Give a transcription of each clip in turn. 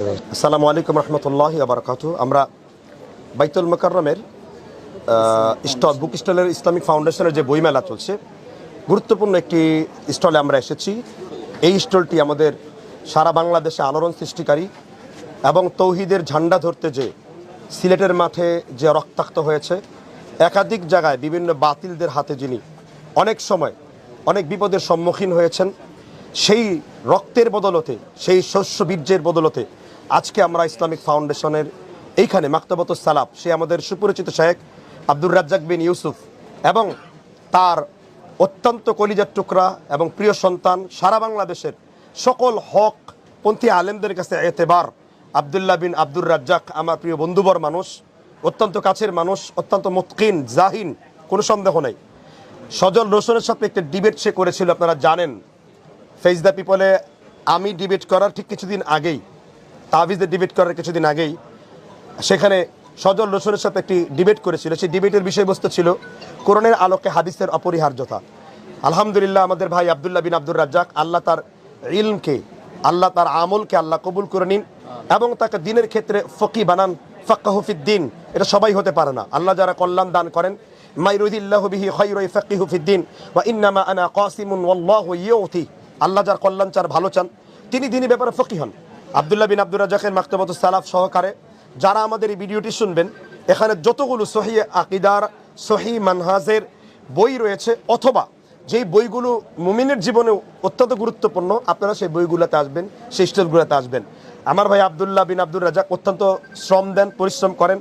আসসালামু আলাইকুম রহমতুল্লাহ আবরকাত আমরা বাইতুল মোকাররমের স্টল, বুক স্টলের ইসলামিক ফাউন্ডেশনের যে বইমেলা চলছে, গুরুত্বপূর্ণ একটি স্টলে আমরা এসেছি। এই স্টলটি আমাদের সারা বাংলাদেশে আলোড়ন সৃষ্টিকারী এবং তৌহিদের ঝান্ডা ধরতে যে সিলেটের মাঠে যে রক্তাক্ত হয়েছে, একাধিক জায়গায় বিভিন্ন বাতিলদের হাতে যিনি অনেক সময় অনেক বিপদের সম্মুখীন হয়েছেন, সেই রক্তের বদলতে, সেই শস্য বীর্যের বদলতে আজকে আমরা ইসলামিক ফাউন্ডেশনের এইখানে মাক্তবত সালাফ সে আমাদের সুপরিচিত শেখ আব্দুর রাজ্জাক বিন ইউসুফ এবং তার অত্যন্ত কলিজার টুকরা এবং প্রিয় সন্তান সারা বাংলাদেশের সকল হক পন্থী আলেমদের কাছে এতেবার আবদুল্লাহ বিন আব্দুর রাজ্জাক আমার প্রিয় বন্ধুবর মানুষ, অত্যন্ত কাছের মানুষ, অত্যন্ত মুতকিন, জাহিন, কোনো সন্দেহ নেই। সজল রোশনের সাথে একটা ডিবেট সে করেছিল, আপনারা জানেন। ফেস দ্য পিপলে আমি ডিবেট করার ঠিক কিছুদিন আগেই তাবিজের ডিবেট করার কিছুদিন আগেই সেখানে সজল রসুনের সাথে একটি ডিবেট করেছিল। সেই ডিবেটের বিষয়বস্তু ছিল কোরআনের আলোকে হাদিসের অপরিহার্যতা। আলহামদুলিল্লাহ আমাদের ভাই আবদুল্লাহ বিন আব্দুর রাজ্জাক আল্লাহ তার ইলমকে, আল্লাহ তার আমলকে আল্লাহ কবুল করে নিন এবং তাকে দিনের ক্ষেত্রে ফকি বানান ফাক্কাহুফিদ্দিন এটা সবাই হতে পারে না। আল্লাহ যারা কল্যাণ দান করেন ইন্নামা আনা আল্লাহ যার কল্যাণ চার ভালো চান, তিনি দিনই ব্যাপারে ফকি হন। আবদুল্লাহ বিন আব্দুর রাজাকের মাক্তবত সালাফ সহকারে যারা আমাদের এই ভিডিওটি শুনবেন, এখানে যতগুলো সহি আকিদার, সহি মানহাজের বই রয়েছে, অথবা যেই বইগুলো মুমিনের জীবনে অত্যন্ত গুরুত্বপূর্ণ, আপনারা সেই বইগুলোতে আসবেন, সেই স্টলগুলোতে আসবেন। আমার ভাই আবদুল্লাহ বিন আব্দুর রাজাক অত্যন্ত শ্রম দেন, পরিশ্রম করেন।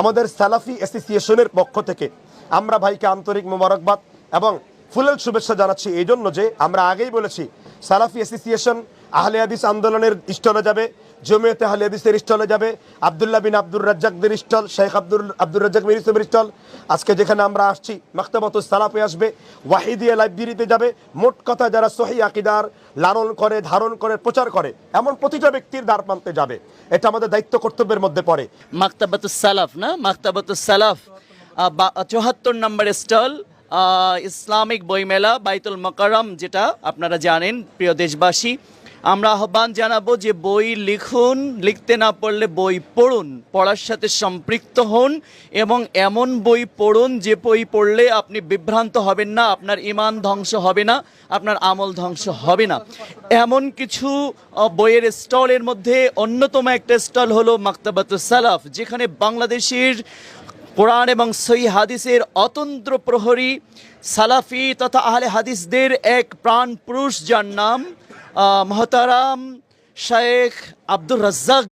আমাদের সালাফি অ্যাসোসিয়েশনের পক্ষ থেকে আমরা ভাইকে আন্তরিক মোবারকবাদ এবং ফুলেল শুভেচ্ছা জানাচ্ছি। এই জন্য যে আমরা আগেই বলেছি, সালাফি অ্যাসোসিয়েশন আহলে হাদিস আন্দোলনের স্টলে যাবে, জমিয়তে আহলে হাদিসের স্টলে যাবে, আবদুল্লাহ বিন আব্দুর রাজ্জাকদের স্টল শেখ আব্দুল, আব্দুর রাজ্জাক বিন ইউসুফের স্টল। আজকে যেখানে আমরা আসছি মাক্তাবত সালাফে আসবে, ওয়াহিদিয়া লাইব্রেরিতে যাবে। মোট কথা যারা সহি আকিদার লালন করে, ধারণ করে, প্রচার করে, এমন প্রতিটা ব্যক্তির দ্বার প্রান্তে যাবে। এটা আমাদের দায়িত্ব কর্তব্যের মধ্যে পড়ে। মাক্তাবাতুস সালাফ না? মাক্তাবাতুস সালাফ চুহাত্তর নম্বর স্টল ইসলামিক বইমেলা, বাইতুল মকরম যেটা আপনারা জানেন, প্রিয় দেশবাসী। আমরা আহ্বান জানাব যে বই লিখুন, লিখতে না পারলে বই পড়ুন, পড়ার সাথে সম্পৃক্ত হন এবং এমন বই পড়ুন যে বই পড়লে আপনি বিভ্রান্ত হবেন না, আপনার ইমান ধ্বংস হবে না, আপনার আমল ধ্বংস হবে না। এমন কিছু বইয়ের স্টলের মধ্যে অন্যতম একটা স্টল হলো মাক্তাবাতুস সালাফ, যেখানে বাংলাদেশের কোরআন এবং সই হাদিসের অতন্ত্র প্রহরী সালাফি তথা আহলে হাদিসদের এক প্রাণ পুরুষ যার নাম মহতারাম শেখ আব্দুর রাজ্জাক